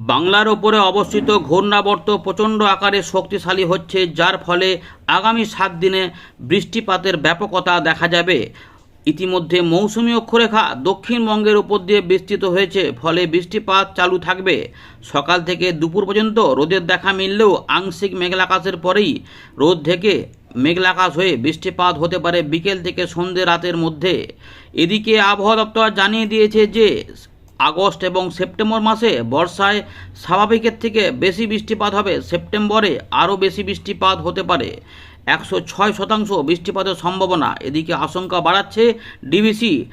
বাংলার ওপরে অবস্থিত ঘূর্ণাবর্ত প্রচণ্ড আকারে শক্তিশালী হচ্ছে, যার ফলে আগামী সাত দিনে বৃষ্টিপাতের ব্যাপকতা দেখা যাবে। ইতিমধ্যে মৌসুমী অক্ষরেখা দক্ষিণবঙ্গের উপর দিয়ে বিস্তৃত হয়েছে, ফলে বৃষ্টিপাত চালু থাকবে। সকাল থেকে দুপুর পর্যন্ত রোদের দেখা মিললেও আংশিক মেঘলাকাশের পরেই রোদ থেকে মেঘলাকাশ হয়ে বৃষ্টিপাত হতে পারে বিকেল থেকে সন্ধ্যে রাতের মধ্যে। এদিকে আবহাওয়া দপ্তর জানিয়ে দিয়েছে যে আগস্ট এবং সেপ্টেম্বর মাসে বর্ষায় স্বাভাবিকের থেকে বেশি বৃষ্টিপাত হবে। সেপ্টেম্বরে আরও বেশি বৃষ্টিপাত হতে পারে। একশো ছয় শতাংশ বৃষ্টিপাতের সম্ভাবনা। এদিকে আশঙ্কা বাড়াচ্ছে ডিবিসি।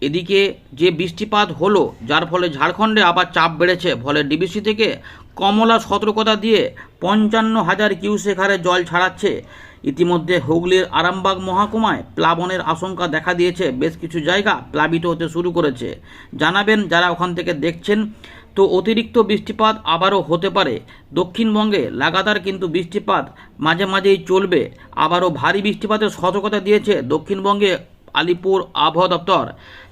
এদিকে যে বৃষ্টিপাত হলো, যার ফলে ঝাড়খণ্ডে আবার চাপ বেড়েছে। ফলে ডিবিসি থেকে কমলা সতর্কতা দিয়ে পঞ্চান্ন হাজার কিউসেক হারে জল ছাড়াচ্ছে। ইতিমধ্যে হুগলির আরামবাগ মহাকুমায় প্লাবনের আশঙ্কা দেখা দিয়েছে। বেশ কিছু জায়গা প্লাবিত হতে শুরু করেছে। জানাবেন যারা ওখান থেকে দেখছেন, তো অতিরিক্ত বৃষ্টিপাত আবারও হতে পারে। দক্ষিণবঙ্গে লাগাতার কিন্তু বৃষ্টিপাত মাঝে মাঝেই চলবে। আবারও ভারী বৃষ্টিপাতের সতর্কতা দিয়েছে দক্ষিণবঙ্গে আলিপুর আবহাওয়া দপ্তর।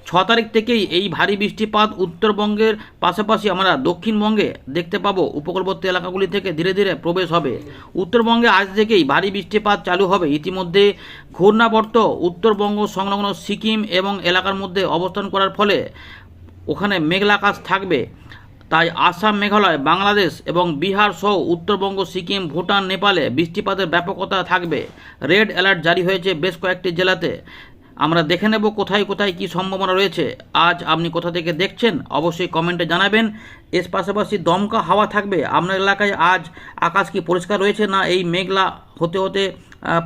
ছ তারিখ থেকেই এই ভারী বৃষ্টিপাত উত্তরবঙ্গের পাশাপাশি আমরা দক্ষিণবঙ্গে দেখতে পাবো। উপকূলবর্তী এলাকাগুলি থেকে ধীরে ধীরে প্রবেশ হবে। উত্তরবঙ্গে আজ থেকেই ভারী বৃষ্টিপাত চালু হবে। ইতিমধ্যে ঘূর্ণাবর্ত উত্তরবঙ্গ সংলগ্ন সিকিম এবং এলাকার মধ্যে অবস্থান করার ফলে ওখানে মেঘলাকাশ থাকবে। তাই আসাম, মেঘালয়, বাংলাদেশ এবং বিহার সহ উত্তরবঙ্গ, সিকিম, ভুটান, নেপালে বৃষ্টিপাতের ব্যাপকতা থাকবে। রেড অ্যালার্ট জারি হয়েছে বেশ কয়েকটি জেলাতে। আমরা দেখে নেব কোথায় কোথায় কি সম্ভাবনা রয়েছে। আজ আপনি কোথা থেকে দেখছেন, অবশ্যই কমেন্টে জানাবেন। এর পাশাপাশি দমকা হাওয়া থাকবে। আপনার এলাকায় আজ আকাশ কি পরিষ্কার রয়েছে না এই মেঘলা হতে হতে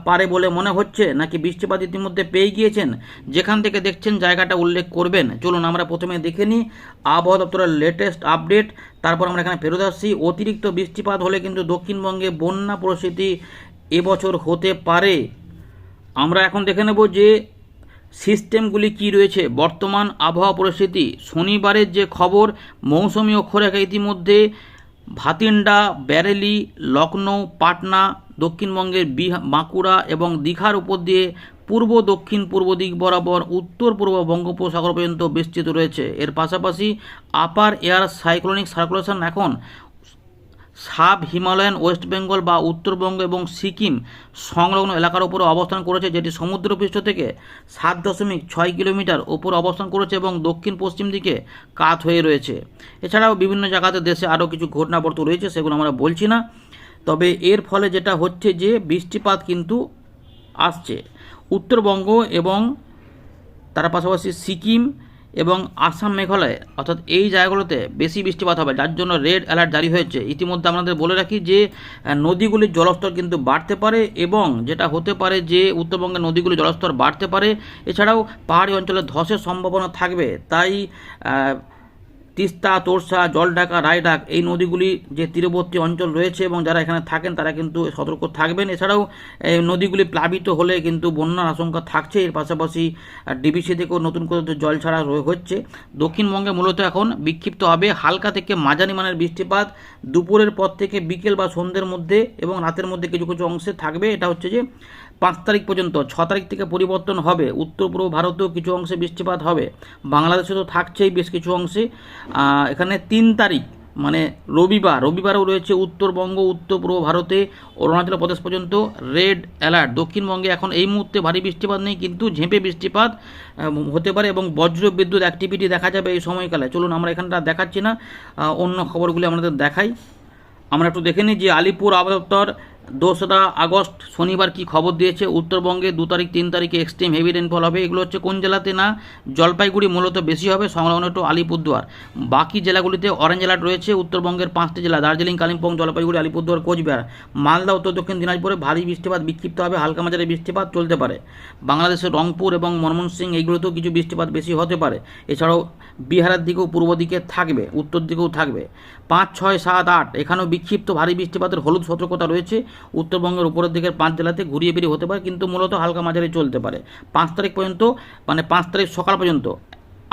পারে বলে মনে হচ্ছে, নাকি বৃষ্টিপাত ইতিমধ্যে পেয়ে গিয়েছেন? যেখান থেকে দেখছেন জায়গাটা উল্লেখ করবেন। চলুন আমরা প্রথমে দেখে নিই আবহাওয়া দপ্তরের লেটেস্ট আপডেট তারপর আমরা এখানে ফেরত আসছি। অতিরিক্ত বৃষ্টিপাত হলে কিন্তু দক্ষিণবঙ্গে বন্যা পরিস্থিতি এবছর হতে পারে। আমরা এখন দেখে নেব যে সিস্টেমগুলি কি রয়েছে? বর্তমান আবহাওয়া পরিস্থিতি, শনিবারের যে খবর, মৌসুমী অক্ষরেখা ইতিমধ্যে ভাতিন্ডা, ব্যারেলি লখনৌ পাটনা, দক্ষিণবঙ্গের বিহা, বাঁকুড়া এবং দীঘার উপর দিয়ে পূর্ব, দক্ষিণ, পূর্ব দিক বরাবর, উত্তর, পূর্ব বঙ্গোপসাগর পর্যন্ত বিস্তৃত রয়েছে। এর পাশাপাশি আপার এয়ার সাইক্লোনিক সার্কুলেশন এখন সাব হিমালয়ান, ওয়েস্ট বেঙ্গল বা উত্তরবঙ্গ এবং সিকিম সংলগ্ন এলাকার উপরে অবস্থান করেছে, যেটি সমুদ্রপৃষ্ঠ থেকে সাত দশমিক ছয় কিলোমিটার উপর অবস্থান করেছে এবং দক্ষিণ পশ্চিম দিকে কাত হয়ে রয়েছে। এছাড়াও বিভিন্ন জায়গাতে দেশে আরও কিছু ঘটনাবর্ত রয়েছে, সেগুলো আমরা বলছি না। তবে এর ফলে যেটা হচ্ছে যে বৃষ্টিপাত কিন্তু আসছে। উত্তরবঙ্গ এবং তার পাশাপাশি সিকিম এবং আসাম মেঘালয়, অর্থাৎ এই জায়গাগুলোতে বেশি বৃষ্টিপাত হবে। যার জন্য রেড অ্যালার্ট জারি হয়েছে। ইতিমধ্যে আপনাদের বলে রাখি যে নদীগুলির জলস্তর কিন্তু বাড়তে পারে এবং যেটা হতে পারে যে, উত্তরবঙ্গের নদীগুলির জলস্তর বাড়তে পারে। এছাড়াও পাহাড়ি অঞ্চলে ধসের সম্ভাবনা থাকবে। তাই তিস্তা, তোরসা, জলঢাকা, রায়ডাক এই নদীগুলি যে তীরবর্তী অঞ্চল রয়েছে এবং যারা এখানে থাকেন, তারা কিন্তু সতর্ক থাকবেন। এছাড়াও, এই নদীগুলি প্লাবিত হলে কিন্তু বন্যার আশঙ্কা থাকছে। এর পাশাপাশি ডিবিসি থেকেও নতুন করে জল ছাড়া হচ্ছে। দক্ষিণবঙ্গে মূলত এখন বিক্ষিপ্ত হবে হালকা থেকে মাঝারি মানের বৃষ্টিপাত। দুপুরের পর থেকে বিকেল বা সন্ধ্যের মধ্যে এবং রাতের মধ্যে কিছু কিছু অংশে থাকবে। এটা হচ্ছে যে পাঁচ তারিখ পর্যন্ত, ছ তারিখ থেকে পরিবর্তন হবে। উত্তর পূর্ব ভারতেও কিছু অংশে বৃষ্টিপাত হবে। বাংলাদেশে তো থাকছেই বেশ কিছু অংশে। এখানে তিন তারিখ মানে রবিবার, রবিবারও রয়েছে উত্তরবঙ্গ, উত্তর পূর্ব ভারতে, অরুণাচল প্রদেশ পর্যন্ত রেড অ্যালার্ট। দক্ষিণবঙ্গে এখন এই মুহূর্তে ভারী বৃষ্টিপাত নেই, কিন্তু ঝেঁপে বৃষ্টিপাত হতে পারে এবং বজ্র বিদ্যুৎ অ্যাক্টিভিটি দেখা যাবে এই সময়কালে। চলুন আমরা এখানটা দেখাচ্ছি না অন্য খবরগুলি আমাদের দেখাই। আমরা একটু দেখে নিই যে আলিপুর আবহাওয়া দপ্তর দোসরা আগস্ট শনিবার কি খবর দিয়েছে? উত্তরবঙ্গে দু তারিখ, তিন তারিখে এক্সট্রিম হেভি রেনফল হবে। এগুলো হচ্ছে কোন জেলাতে না? জলপাইগুড়ি মূলত বেশি হবে, সংলগ্ন একটু আলিপুরদুয়ার। বাকি জেলাগুলিতে অরেঞ্জ অ্যালার্ট রয়েছে। উত্তরবঙ্গের পাঁচটি জেলা, দার্জিলিং, কালিম্পং, জলপাইগুড়ি, আলিপুরদুয়ার, কোচবিহার, মালদা, উত্তর দক্ষিণ দিনাজপুরে ভারী বৃষ্টিপাত বিক্ষিপ্ত হবে। হালকা মাঝারি বৃষ্টিপাত চলতে পারে। বাংলাদেশের রংপুর এবং ময়মনসিংহ এইগুলোতেও কিছু বৃষ্টিপাত বেশি হতে পারে। এছাড়াও বিহারের দিকেও পূর্ব দিকে থাকবে, উত্তর দিকেও থাকবে। পাঁচ, ছয়, সাত, আট, এখানেও বিক্ষিপ্ত ভারী বৃষ্টিপাতের হলুদ সতর্কতা রয়েছে। উত্তরবঙ্গের উপরের দিকের পাঁচ জেলাতে ঘুরিয়ে বেরিয়ে হতে পারে, কিন্তু মূলত হালকা মাঝারি চলতে পারে। পাঁচ তারিখ পর্যন্ত মানে পাঁচ তারিখ সকাল পর্যন্ত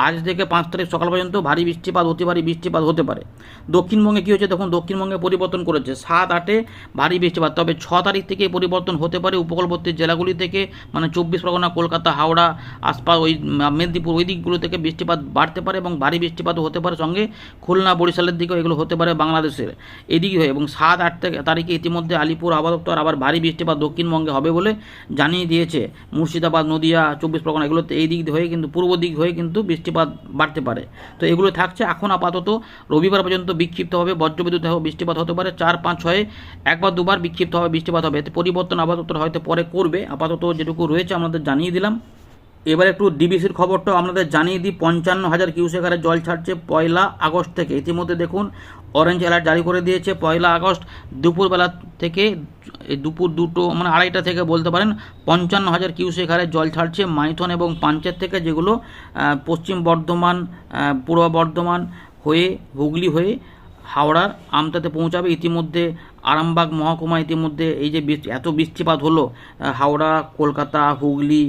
আজ থেকে পাঁচ তারিখ সকাল পর্যন্ত ভারী বৃষ্টিপাত, অতি ভারী বৃষ্টিপাত হতে পারে। দক্ষিণবঙ্গে কী হচ্ছে তখন দক্ষিণবঙ্গে পরিবর্তন করেছে। সাত, আটে ভারী বৃষ্টিপাত, তবে ছ তারিখ থেকে পরিবর্তন হতে পারে উপকূলবর্তী জেলাগুলি থেকে মানে চব্বিশ পরগনা, কলকাতা, হাওড়া, আশপাশ ওই মেদিনীপুর ওই দিকগুলো থেকে বৃষ্টিপাত বাড়তে পারে এবং ভারী বৃষ্টিপাতও হতে পারে। সঙ্গে খুলনা, বরিশালের দিকেও এগুলো হতে পারে বাংলাদেশের। এদিকে হয়ে এবং সাত, আট তারিখে ইতিমধ্যে আলিপুর আবহাওয়া দপ্তর আবার ভারী বৃষ্টিপাত দক্ষিণবঙ্গে হবে বলে জানিয়ে দিয়েছে মুর্শিদাবাদ, নদিয়া, চব্বিশ পরগনা, এগুলোতে এই দিক হয়ে কিন্তু, পূর্ব দিক হয়ে কিন্তু বৃষ্টিপাত বাড়তে পারে। তো এগুলো থাকছে। এখন আপাতত রবিবার পর্যন্ত বিক্ষিপ্ত হবে। বজ্রবিদ্যুৎ বৃষ্টিপাত হতে পারে। চার, পাঁচ, ছয়ে, একবার, দুবার বিক্ষিপ্ত হবে, বৃষ্টিপাত হবে। এতে পরিবর্তন আপাতত হয়তো পরে করবে। আপাতত যেটুকু রয়েছে আমাদের জানিয়ে দিলাম। এবার একটু ডিবিসির খবরটাও আপনাদের জানিয়ে দিই। পঞ্চান্ন হাজার কিউসেক হারে জল ছাড়ছে পয়লা আগস্ট থেকে। ইতিমধ্যে দেখুন অরেঞ্জ অ্যালার্ট জারি করে দিয়েছে। পয়লা আগস্ট দুপুরবেলা থেকে দুপুর দুটো মানে আড়াইটা থেকে বলতে পারেন, পঞ্চান্ন হাজার কিউসেক হারে জল ছাড়ছে মাইথন এবং পাঞ্চের থেকে, যেগুলো পশ্চিম বর্ধমান পূর্ব বর্ধমান হয়ে, হুগলি হয়ে হাওড়ার আমতাতে পৌঁছাবে। ইতিমধ্যে আরামবাগ মহকুমা ইতিমধ্যে এই যে এত বৃষ্টিপাত হলো হাওড়া, কলকাতা, হুগলি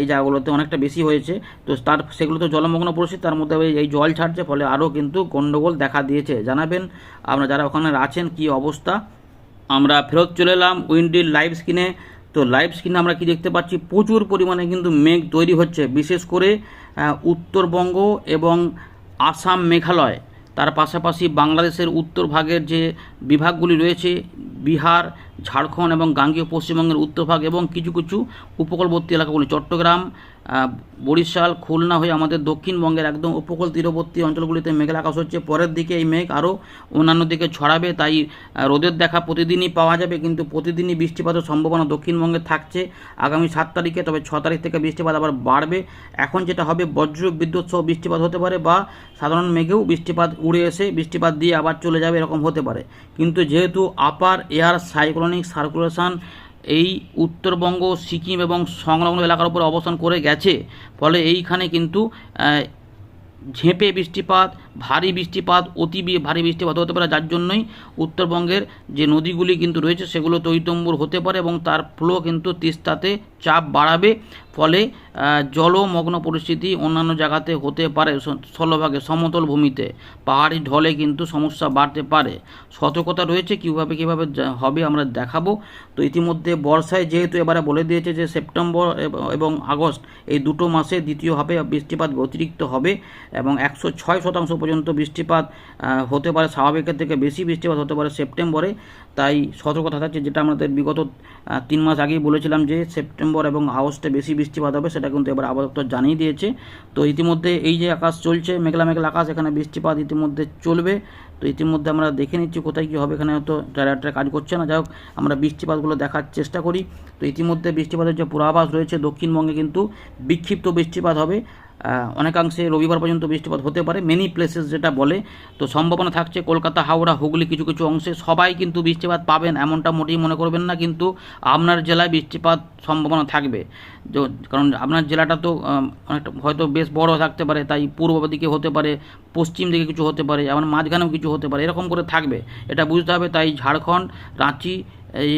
এই জায়গাগুলোতে অনেকটা বেশি হয়েছে। তো তার, সেগুলো তো জলমগ্ন পরিস্থিতি, তার মধ্যে এই জল ছাড়ছে, ফলে আরও কিন্তু গণ্ডগোল দেখা দিয়েছে। জানাবেন আপনারা যারা ওখানে আছেন কি অবস্থা। আমরা ফেরত চলে এলাম উইন্ডির লাইভ স্ক্রিনে। তো লাইভ স্ক্রিনে আমরা কি দেখতে পাচ্ছি, প্রচুর পরিমাণে কিন্তু মেঘ তৈরি হচ্ছে। বিশেষ করে উত্তরবঙ্গ এবং আসাম মেঘালয়। তার পাশাপাশি বাংলাদেশের উত্তর ভাগের যে বিভাগগুলি রয়েছে, বিহার, ঝাড়খণ্ড এবং গাঙ্গীয় পশ্চিমবঙ্গের উত্তর ভাগ এবং কিছু কিছু উপকূলবর্তী এলাকাগুলি, চট্টগ্রাম বরিশাল, খুলনা হয়ে আমাদের দক্ষিণবঙ্গের একদম উপকূল তীরবর্তী অঞ্চলগুলিতে মেঘলা আকাশ হচ্ছে। পরের দিকে এই মেঘ আরও অন্যান্য দিকে ছড়াবে, তাই রোদের দেখা প্রতিদিনই পাওয়া যাবে, কিন্তু প্রতিদিনই বৃষ্টিপাতের সম্ভাবনা দক্ষিণবঙ্গে থাকছে। আগামী সাত তারিখে, তবে ছ তারিখ থেকে বৃষ্টিপাত আবার বাড়বে। এখন যেটা হবে, বজ্র বিদ্যুৎ সহ বৃষ্টিপাত হতে পারে বা সাধারণ মেঘেও বৃষ্টিপাত উড়ে এসে বৃষ্টিপাত দিয়ে আবার চলে যাবে, এরকম হতে পারে। কিন্তু যেহেতু আপার এয়ার সাইক্লোনিক সার্কুলেশন এই উত্তরবঙ্গ, সিকিম এবং সংলগ্ন এলাকার উপর অবস্থান করে গেছে। ফলে এইখানে কিন্তু ঝেঁপে বৃষ্টিপাত, ভারী বৃষ্টিপাত, অতি ভারী বৃষ্টিপাত হতে পারে। যার জন্যই উত্তরবঙ্গের যে নদীগুলি কিন্তু রয়েছে, সেগুলো তৈতম্বুর হতে পারে এবং তার ফ্লো কিন্তু তিস্তাতে চাপ বাড়াবে, ফলে জলমগ্ন পরিস্থিতি অন্যান্য জায়গাতে হতে পারে। স্থলভাগে সমতল ভূমিতে পাহাড়ি ঢলে কিন্তু সমস্যা বাড়তে পারে। সতর্কতা রয়েছে কীভাবে কীভাবে হবে আমরা দেখাবো। তো ইতিমধ্যে বর্ষায় যেহেতু এবারে বলে দিয়েছে যে সেপ্টেম্বর এবং আগস্ট এই দুটো মাসে দ্বিতীয় হবে বৃষ্টিপাত অতিরিক্ত হবে এবং একশো ছয় শতাংশ পর্যন্ত বৃষ্টিপাত হতে পারে। স্বাভাবিকের থেকে বেশি বৃষ্টিপাত হতে পারে সেপ্টেম্বরে। তাই সতর্কতা থাকছে, যেটা আমাদের বিগত তিন মাস আগেই বলেছিলাম যে সেপ্টেম্বর এবং আগস্টে বেশি বৃষ্টিপাত হবে, সেটা কিন্তু এবার আবহাওয়া দপ্তর জানিয়ে দিয়েছে। তো ইতিমধ্যে এই যে আকাশ চলছে, মেঘলা মেঘলা আকাশ, এখানে বৃষ্টিপাত ইতিমধ্যে চলবে। তো ইতিমধ্যে আমরা দেখে নিচ্ছি কোথায় কী হবে, এখানে হয়তো ট্রাইলারটা কাজ করছে না। যাই হোক, আমরা বৃষ্টিপাতগুলো দেখার চেষ্টা করি। তো ইতিমধ্যে বৃষ্টিপাতের যে পূর্বাভাস রয়েছে, দক্ষিণবঙ্গে কিন্তু বিক্ষিপ্ত বৃষ্টিপাত হবে। অনেকাংশে রবিবার পর্যন্ত বৃষ্টিপাত হতে পারে মেনি প্লেসেস যেটা বলে, তো সম্ভাবনা থাকছে কলকাতা, হাওড়া, হুগলি কিছু কিছু অংশে সবাই কিন্তু বৃষ্টিপাত পাবেন, এমনটা মোটেই মনে করবেন না, কিন্তু আপনার জেলায় বৃষ্টিপাত সম্ভাবনা থাকবে। কারণ আপনার জেলাটা তো অনেকটা হয়তো বেশ বড় থাকতে পারে, তাই পূর্ব দিকে হতে পারে, পশ্চিম দিকে কিছু হতে পারে, আবার মাঝখানেও কিছু হতে পারে, এরকম করে থাকবে, এটা বুঝতে হবে। তাই ঝাড়খণ্ড, রাঁচি, এই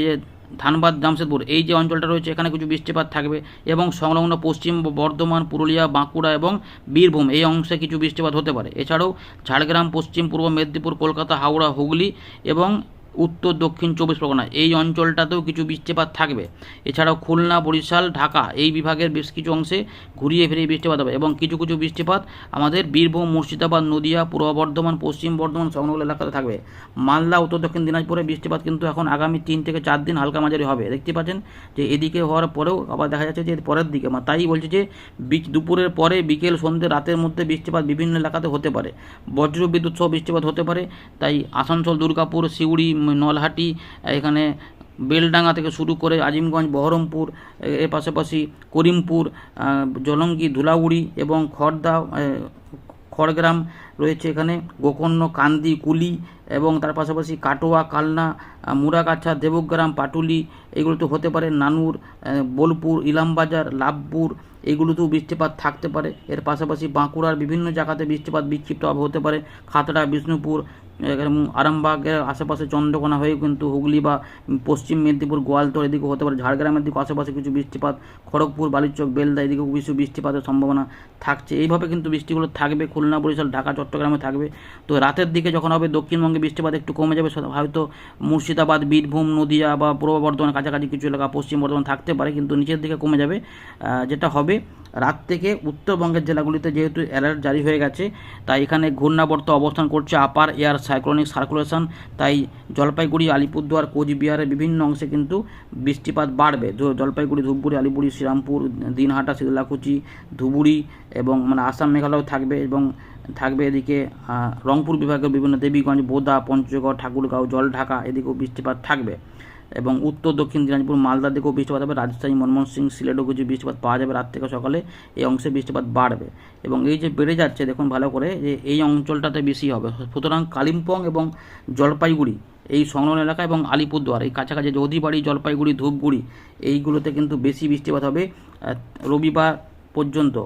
ধানবাদ, জামশেদপুর। এই যে অঞ্চলটা রয়েছে, এখানে কিছু বৃষ্টিপাত থাকবে এবং সংলগ্ন পশ্চিম বর্ধমান, পুরুলিয়া, বাঁকুড়া এবং বীরভূম, এই অংশে কিছু বৃষ্টিপাত হতে পারে। এছাড়াও ঝাড়গ্রাম, পশ্চিম পূর্ব মেদিনীপুর, কলকাতা, হাওড়া, হুগলি এবং উত্তর দক্ষিণ চব্বিশ পরগনা। এই অঞ্চলটাতেও কিছু বৃষ্টিপাত থাকবে। এছাড়াও খুলনা বরিশাল ঢাকা এই বিভাগের বেশ কিছু অংশে ঘুরিয়ে ফিরিয়ে বৃষ্টিপাত হবে এবং কিছু কিছু বৃষ্টিপাত আমাদের বীরভূম মুর্শিদাবাদ নদিয়া পূর্ব বর্ধমান পশ্চিম বর্ধমান সংলগ্ন এলাকাতে থাকবে। মালদা উত্তর দক্ষিণ দিনাজপুরে বৃষ্টিপাত কিন্তু এখন আগামী তিন থেকে চার দিন হালকা মাঝারি হবে। দেখতে পাচ্ছেন যে এদিকে হওয়ার পরেও আবার দেখা যাচ্ছে যে পরের দিকে তাই বলছে যে দুপুরের পরে বিকেল সন্ধ্যে রাতের মধ্যে বৃষ্টিপাত বিভিন্ন এলাকাতে হতে পারে। বজ্র বিদ্যুৎ সহ বৃষ্টিপাত হতে পারে। তাই আসানসোল দুর্গাপুর উম, নলহাটি এখানে বেলডাঙ্গা থেকে শুরু করে আজিমগঞ্জ বহরমপুর এর পাশাপাশি করিমপুর জলঙ্গি ধুলাউড়ি এবং খড়দা খড়গ্রাম রয়েছে এখানে গোকর্ণ কান্দি কুলি এবং তার পাশাপাশি কাটোয়া কালনা আহ, মুরাগাছা দেবগ্রাম পাটুলি এগুলো তো হতে পারে নানুর বোলপুর ইলামবাজার লাভপুর এগুলোতেও বৃষ্টিপাত থাকতে পারে। এর পাশাপাশি বাঁকুড়ার বিভিন্ন জায়গাতে বৃষ্টিপাত বিক্ষিপ্তভাবে হতে পারে খাতড়া বিষ্ণুপুর আরামবাগের আশেপাশে চন্দ্রকোনা হয়ে কিন্তু হুগলি বা পশ্চিম মেদিনীপুর গোয়ালতোড় এদিকে হতে পারে। ঝাড়গ্রামের দিকে আশেপাশে কিছু বৃষ্টিপাত, খড়গপুর, বালিচক, বেলদা এদিকেও কিছু বৃষ্টিপাতের সম্ভাবনা থাকছে। এইভাবে কিন্তু বৃষ্টিগুলো থাকবে। খুলনা, বরিশাল, ঢাকা, চট্টগ্রামে থাকবে। তো রাতের দিকে যখন হবে, দক্ষিণবঙ্গে বৃষ্টিপাত একটু কমে যাবে। হয়তো মুর্শিদাবাদ, বীরভূম, নদিয়া বা পূর্ব বর্ধমান কাছাকাছি কিছু এলাকা পশ্চিম বর্ধমান থাকতে পারে, কিন্তু নিচের দিকে কমে যাবে যেটা হবে রাত থেকে উত্তরবঙ্গের জেলাগুলিতে যেহেতু অ্যালার্ট জারি হয়ে গেছে, তাই এখানে ঘূর্ণাবর্ত অবস্থান করছে আপার এয়ার সাইক্লোনিক সার্কুলেশন, তাই জলপাইগুড়ি, আলিপুরদুয়ার, কোচবিহারের বিভিন্ন অংশে কিন্তু বৃষ্টিপাত বাড়বে। জলপাইগুড়ি, ধূপগুড়ি আলিপুরি শ্রীরামপুর, দিনহাটা শীতলাকুচি ধুবুড়ি এবং মানে আসাম, মেঘালয় থাকবে এবং থাকবে এদিকে রংপুর বিভাগের বিভিন্ন দেবীগঞ্জ, বোদা, পঞ্চগড়, ঠাকুরগাঁও, জলঢাকা এদিকেও বৃষ্টিপাত থাকবে। এবং উত্তর, দক্ষিণ দিনাজপুর মালদার দিকেও বৃষ্টিপাত হবে। রাজশাহী ময়মনসিংহ সিলেটও কিছু বৃষ্টিপাত পাওয়া যাবে রাত থেকে সকালে। এই অংশে বৃষ্টিপাত বাড়বে। এবং এই যে বেড়ে যাচ্ছে, দেখুন ভালো করে, যে এই অঞ্চলটাতে বেশি হবে। সুতরাং কালিম্পং এবং জলপাইগুড়ি, এই সংলগ্ন এলাকা এবং আলিপুরদুয়ার, এই কাছাকাছি যে অধিবাড়ি জলপাইগুড়ি, ধূপগুড়ি, এইগুলোতে কিন্তু বেশি বৃষ্টিপাত হবে রবিবার পর্যন্ত।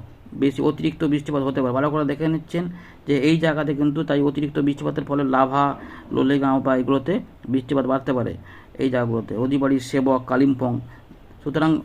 বেশি অতিরিক্ত বৃষ্টিপাত হতে পারে। ভালো করে দেখে নিচ্ছেন যে এই জায়গাতে কিন্তু তাই অতিরিক্ত বৃষ্টিপাতের ফলে লাভা, লোলেগাঁও বা এগুলোতে বৃষ্টিপাত বাড়তে পারে। এই জায়গাগুলোতে। অধিবাড়ি সেবক, কালিম্পং। সুতরাং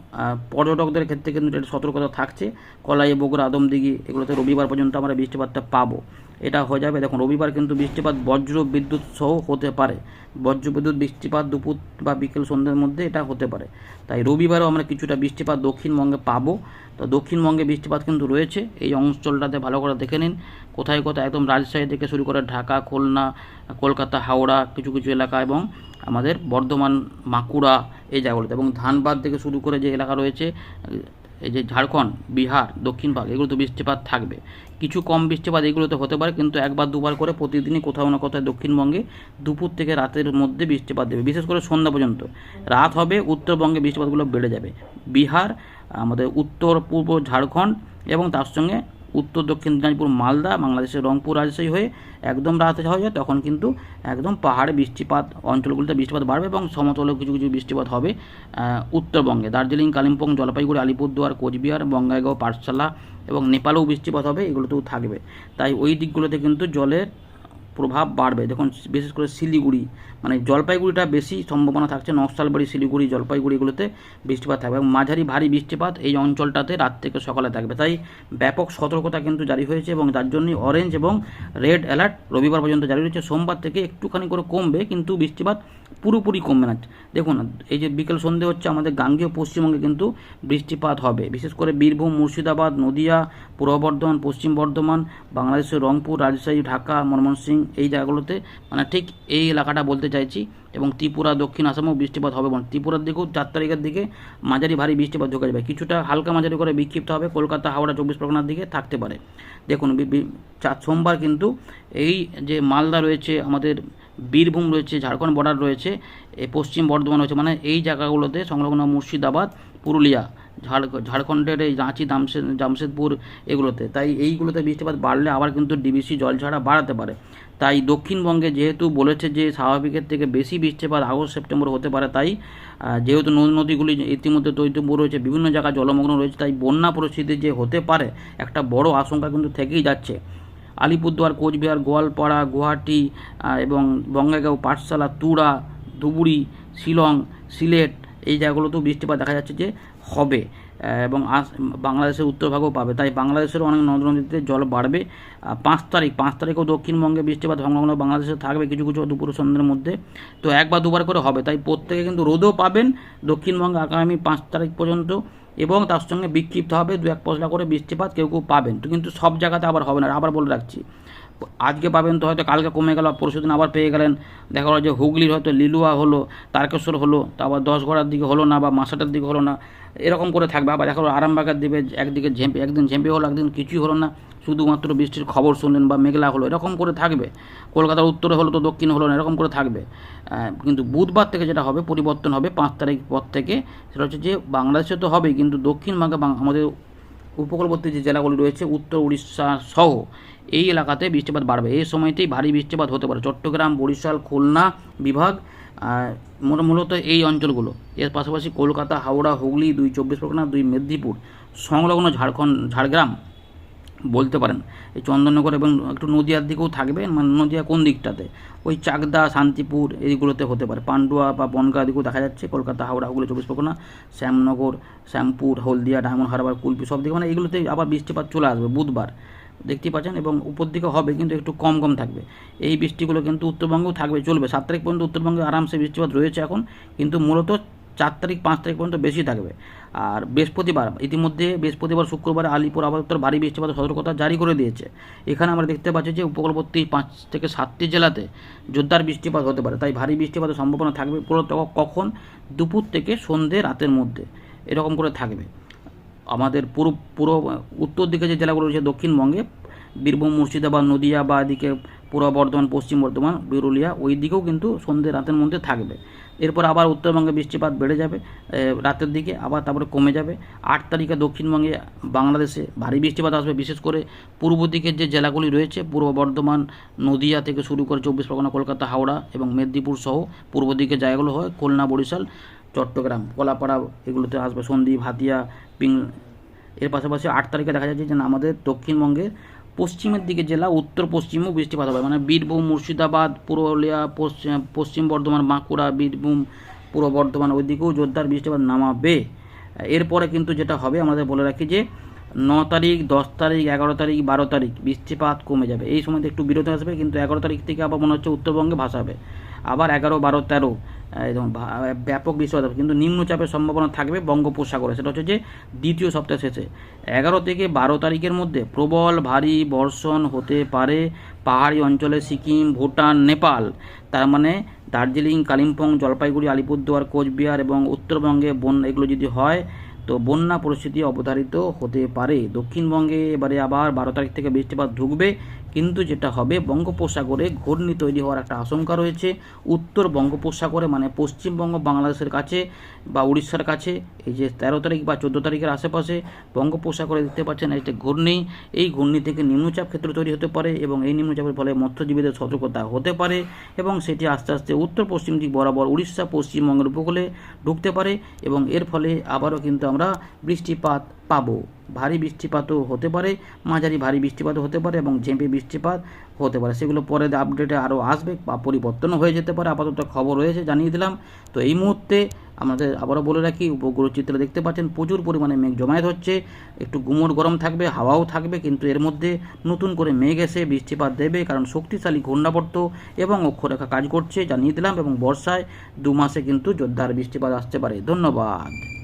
পর্যটকদের ক্ষেত্রে কিন্তু এটা সতর্কতা থাকছে। কলাই, বগুড়া, আদমদিঘি, এগুলোতে রবিবার পর্যন্ত আমরা বৃষ্টিপাতটা পাবো। এটা হয়ে যাবে। দেখুন, রবিবার কিন্তু বৃষ্টিপাত, বজ্র বিদ্যুৎ সহ হতে পারে। বজ্র বিদ্যুৎ বৃষ্টিপাত দুপুর বা বিকেল সন্ধ্যের মধ্যে এটা হতে পারে। তাই রবিবারও আমরা কিছুটা বৃষ্টিপাত দক্ষিণবঙ্গে পাবো। তো দক্ষিণবঙ্গে বৃষ্টিপাত কিন্তু রয়েছে। এই অঞ্চলটাতে ভালো করে দেখে নিন। কোথায় কোথায় একদম রাজশাহী থেকে শুরু করে ঢাকা, খুলনা, কলকাতা, হাওড়া, কিছু কিছু এলাকা এবং আমাদের বর্ধমান, বাঁকুড়া এই জায়গাগুলোতে। এবং ধানবাদ থেকে শুরু করে যে এলাকা রয়েছে, এই যে ঝাড়খণ্ড, বিহার, দক্ষিণ ভাগ, এগুলোতে বৃষ্টিপাত থাকবে। কিছু কম বৃষ্টিপাত এগুলোতে হতে পারে, কিন্তু একবার, দুবার করে প্রতিদিনই কোথাও না কোথাও দক্ষিণবঙ্গে দুপুর থেকে রাতের মধ্যে বৃষ্টিপাত দেবে। বিশেষ করে সন্ধ্যা পর্যন্ত। রাত হবে, উত্তরবঙ্গে বৃষ্টিপাতগুলো বেড়ে যাবে। বিহার, আমাদের উত্তর পূর্ব ঝাড়খণ্ড এবং তার সঙ্গে উত্তর দক্ষিণ দিনাজপুর, মালদা, বাংলাদেশের রংপুর রাজশাহী হয়ে একদম রাতে হয়ে যায়। তখন কিন্তু একদম পাহাড়ে বৃষ্টিপাত, অঞ্চলগুলিতে বৃষ্টিপাত বাড়বে এবং সমতলে কিছু কিছু বৃষ্টিপাত হবে উত্তরবঙ্গে। দার্জিলিং, কালিম্পং, জলপাইগুড়ি, আলিপুরদুয়ার, কোচবিহার, বঙ্গাইগাঁও, পাঠশালা এবং নেপালেও বৃষ্টিপাত হবে, এগুলোতেও থাকবে। তাই ওই দিকগুলোতে কিন্তু জলের প্রভাব বাড়বে। দেখুন, বিশেষ করে শিলিগুড়ি মানে জলপাইগুড়িটা বেশি সম্ভাবনা থাকছে, নকশালবাড়ি, শিলিগুড়ি, জলপাইগুড়ি এগুলোতে বৃষ্টিপাত থাকবে এবং মাঝারি ভারী বৃষ্টিপাত এই অঞ্চলটাতে রাত থেকে সকালে থাকবে। তাই ব্যাপক সতর্কতা কিন্তু জারি হয়েছে এবং যার জন্যই অরেঞ্জ এবং রেড অ্যালার্ট রবিবার পর্যন্ত জারি রয়েছে। সোমবার থেকে একটুখানি করে কমবে, কিন্তু বৃষ্টিপাত পুরোপুরি কমবে না দেখুন, এই যে বিকেল সন্ধে হচ্ছে, আমাদের গাঙ্গেয় পশ্চিমবঙ্গে কিন্তু বৃষ্টিপাত হবে। বিশেষ করে বীরভূম, মুর্শিদাবাদ, নদিয়া, পূর্ব বর্ধমান, পশ্চিম বর্ধমান, বাংলাদেশের রংপুর, রাজশাহী, ঢাকা ময়মনসিংহ এই জায়গাগুলোতে মানে ঠিক এই এলাকাটা বলতে চাইছি। এবং ত্রিপুরা, দক্ষিণ আসামেও বৃষ্টিপাত হবে। এবং ত্রিপুরার দিকেও চার তারিখের দিকে মাঝারি ভারী বৃষ্টিপাত ঢুকে যাবে। কিছুটা হালকা মাঝারি করে বিক্ষিপ্ত হবে। কলকাতা, হাওড়া, চব্বিশ পরগনার দিকে থাকতে পারে। দেখুন সোমবার কিন্তু এই যে মালদা রয়েছে, আমাদের বীরভূম রয়েছে, ঝাড়খণ্ড বর্ডার রয়েছে পশ্চিম বর্ধমান রয়েছে মানে এই জায়গাগুলোতে সংলগ্ন মুর্শিদাবাদ, পুরুলিয়া ঝাড় ঝাড়খণ্ডের এই রাঁচি, জামশেদ, জামশেদপুর এগুলোতে। তাই এইগুলোতে বৃষ্টিপাত বাড়লে আবার কিন্তু ডিবিসি জল ছাড়া বাড়াতে পারে। তাই দক্ষিণবঙ্গে যেহেতু বলেছে যে স্বাভাবিকের থেকে বেশি বৃষ্টিপাত আগস্ট, সেপ্টেম্বর হতে পারে, তাই যেহেতু নদী, নদীগুলি ইতিমধ্যে তৈতম্য রয়েছে, বিভিন্ন জায়গায় জলমগ্ন রয়েছে, তাই বন্যা পরিস্থিতি যে হতে পারে, একটা বড় আশঙ্কা কিন্তু থেকেই যাচ্ছে। আলিপুরদুয়ার, কোচবিহার, গোয়ালপাড়া, গুয়াহাটি এবং বঙ্গাইগাঁও, পাঠশালা, তুরা, ধুবুরি, শিলং, সিলেট এই জায়গাগুলোতেও বৃষ্টিপাত দেখা যাচ্ছে যে হবে এবং বাংলাদেশের উত্তরভাগও পাবে। তাই বাংলাদেশেরও অনেক নদ নদীতে জল বাড়বে। পাঁচ তারিখ, পাঁচ তারিখেও দক্ষিণবঙ্গে বৃষ্টিপাত সংলগ্ন বাংলাদেশে থাকবে কিছু কিছু দুপুর সন্ধ্যের মধ্যে। তো একবার দুবার করে হবে। তাই প্রত্যেকে কিন্তু রোদও পাবেন। দক্ষিণবঙ্গে আগামী পাঁচ তারিখ পর্যন্ত এবং তার সঙ্গে বিক্ষিপ্ত হবে, দু এক পশলা করে বৃষ্টিপাত কেউ কেউ পাবেন। তো কিন্তু সব জায়গাতে আবার হবে না আবার বলে রাখছি, আজকে পাবেন তো হয়তো কালকে কমে গেল পরশু দিন আবার পেয়ে গেলেন। দেখা গেলো যে হুগলির হয়তো লিলুয়া হলো, তারকেশ্বর হলো, তারপর ঘোড়ার দিকে হলো না বা মাসাটার দিকে হলো না, এরকম করে থাকবে। আবার দেখা গেলো আরামবাগের দিবে একদিকে ঝেঁপে, একদিন ঝেঁপে হলো, একদিন কিছুই হলো না। শুধুমাত্র বৃষ্টির খবর শুনলেন বা মেঘলা হলো, এরকম করে থাকবে। কলকাতার উত্তরে হলো তো দক্ষিণে হলো না, এরকম করে থাকবে। কিন্তু বুধবার থেকে যেটা হবে, পরিবর্তন হবে পাঁচ তারিখ পর থেকে, সেটা হচ্ছে যে বাংলাদেশে তো হবেই, কিন্তু দক্ষিণবঙ্গে আমাদের উপকূলবর্তী যে জেলাগুলি রয়েছে, উত্তর উড়িষ্যা সহ এই এলাকাতে বৃষ্টিপাত বাড়বে। এই সময়তেই ভারী বৃষ্টিপাত হতে পারে। চট্টগ্রাম, বরিশাল, খুলনা বিভাগ মূলত এই অঞ্চলগুলো। এর পাশাপাশি কলকাতা, হাওড়া, হুগলি, দুই চব্বিশ পরগনা, দুই মেদিনীপুর, সংলগ্ন ঝাড়খণ্ড, ঝাড়গ্রাম বলতে পারেন। এই চন্দননগর এবং একটু নদিয়ার দিকেও থাকবে মানে নদিয়া কোন দিকটাতে? ওই চাকদা, শান্তিপুর এইগুলোতে হতে পারে। পান্ডুয়া বা বনগা দিকেও দেখা যাচ্ছে, কলকাতা, হাওড়া, ওগুলো চব্বিশ পরগনা, শ্যামনগর, শ্যামপুর, হলদিয়া, ডায়মন্ড হারবার, কুলপি সব দিকে মানে এগুলোতে আবার বৃষ্টিপাত চলে আসবে বুধবার। দেখতে পাচ্ছেন? এবং উপর দিকে হবে, কিন্তু একটু কম কম থাকবে। এই বৃষ্টিগুলো কিন্তু উত্তরবঙ্গেও থাকবে, চলবে। সাত তারিখ পর্যন্ত উত্তরবঙ্গে আরামসে বৃষ্টিপাত রয়েছে এখন, কিন্তু মূলত তারিখ, পাঁচ তারিখ পর্যন্ত বেশি থাকবে। আর বৃহস্পতিবার, ইতিমধ্যে বৃহস্পতিবার, শুক্রবার, আলিপুর আবহাওয়া ভারী বৃষ্টিপাত সতর্কতা জারি করে দিয়েছে। এখানে আমরা দেখতে পাচ্ছি যে উপকূলবর্তী পাঁচ থেকে সাতটি জেলাতে জোরদার বৃষ্টিপাত হতে পারে। তাই ভারী বৃষ্টিপাতের সম্ভাবনা থাকবে কখন? দুপুর থেকে সন্ধে, রাতের মধ্যে। এরকম করে থাকবে। আমাদের পুরো পুরো উত্তর দিকে যে জেলাগুলো রয়েছে, দক্ষিণবঙ্গে, বীরভূম, মুর্শিদাবাদ, নদিয়া বা এদিকে পূর্ব বর্ধমান, পশ্চিম বর্ধমান বিরুলিয়া ওই দিকেও কিন্তু সন্ধ্যে রাতের মধ্যে থাকবে। এরপর আবার উত্তরবঙ্গে বৃষ্টিপাত বেড়ে যাবে রাতের দিকে আবার তারপরে কমে যাবে। আট তারিখে দক্ষিণবঙ্গে বাংলাদেশে ভারী বৃষ্টিপাত আসবে, বিশেষ করে পূর্ব দিকের যে জেলাগুলি রয়েছে, পূর্ব বর্ধমান, নদিয়া থেকে শুরু করে চব্বিশ পরগনা, কলকাতা, হাওড়া এবং মেদিনীপুর সহ পূর্ব দিকের জায়গাগুলো হয়, খুলনা, বরিশাল, চট্টগ্রাম, কলাপাড়া এগুলোতে আসবে, সন্দ্বীপ, হাতিয়া, পিং এর পাশাপাশি আট তারিখে দেখা যাচ্ছে যে আমাদের দক্ষিণবঙ্গের পশ্চিমের দিকে জেলা, উত্তর পশ্চিমেও বৃষ্টিপাত হবে। মানে বীরভূম, মুর্শিদাবাদ, পুরুলিয়া, পশ্চিম পশ্চিম বর্ধমান, বাঁকুড়া, বীরভূম, পূর্ব বর্ধমান ওই দিকেও জোরদার বৃষ্টিপাত নামাবে। এরপরে কিন্তু যেটা হবে, আমাদের বলে রাখি যে, ন তারিখ, দশ তারিখ, এগারো তারিখ, বারো তারিখ বৃষ্টিপাত কমে যাবে। এই সময়তে একটু বিরতি আসবে, কিন্তু এগারো তারিখ থেকে আবার মনে হচ্ছে উত্তরবঙ্গে ভাসাবে আবার এগারো, বারো, তেরো একদম ব্যাপক বৃষ্টিপাত কিন্তু নিম্নচাপের সম্ভাবনা থাকবে বঙ্গোপসাগরে। সেটা হচ্ছে যে দ্বিতীয় সপ্তাহ শেষে। এগারো থেকে বারো তারিখের মধ্যে প্রবল ভারী বর্ষণ হতে পারে পাহাড়ি অঞ্চলে সিকিম, ভুটান, নেপাল। তার মানে দার্জিলিং, কালিম্পং, জলপাইগুড়ি, আলিপুরদুয়ার, কোচবিহার এবং উত্তরবঙ্গে বন্যা এগুলো যদি হয়, তো বন্যা পরিস্থিতি অবধারিত হতে পারে। দক্ষিণবঙ্গে এবারে আবার বারো তারিখ থেকে বৃষ্টিপাত ঢুকবে। কিন্তু যেটা হবে, বঙ্গোপসাগরে ঘূর্ণি তৈরি হওয়ার একটা আশঙ্কা রয়েছে। উত্তর বঙ্গোপসাগরে মানে পশ্চিমবঙ্গ, বাংলাদেশের কাছে বা উড়িষ্যার কাছে, এই যে তেরো তারিখ বা চোদ্দ তারিখের আশেপাশে বঙ্গোপসাগরে দেখতে পাচ্ছেন একটা ঘূর্ণি। এই ঘূর্ণি থেকে নিম্নচাপ ক্ষেত্র তৈরি হতে পারে এবং এই নিম্নচাপের ফলে মৎস্যজীবীদের সতর্কতা হতে পারে এবং সেটি আস্তে আস্তে উত্তর পশ্চিম দিক বরাবর উড়িষ্যা পশ্চিমবঙ্গের উপকূলে ঢুকতে পারে এবং এর ফলে আবারও কিন্তু আমরা বৃষ্টিপাত পাবো। ভারী বৃষ্টিপাতও হতে পারে, মাঝারি ভারী বৃষ্টিপাতও হতে পারে এবং ঝেঁপে বৃষ্টিপাত হতে পারে। সেগুলো পরে আপডেটে আরও আসবে বা পরিবর্তনও হয়ে যেতে পারে। আপাতত খবর রয়েছে, জানিয়ে দিলাম। তো এই মুহূর্তে আমাদের আবারও বলে রাখি, উপগ্রহ চিত্র দেখতে পাচ্ছেন, প্রচুর পরিমাণে মেঘ জমায়েত হচ্ছে। একটু গুমোট গরম থাকবে, হাওয়াও থাকবে, কিন্তু এর মধ্যে নতুন করে মেঘ এসে বৃষ্টিপাত দেবে, কারণ শক্তিশালী ঘূর্ণাবর্ত এবং অক্ষরেখা কাজ করছে, জানিয়ে দিলাম। এবং বর্ষায় দু মাসে কিন্তু জোরদার বৃষ্টিপাত আসতে পারে। ধন্যবাদ।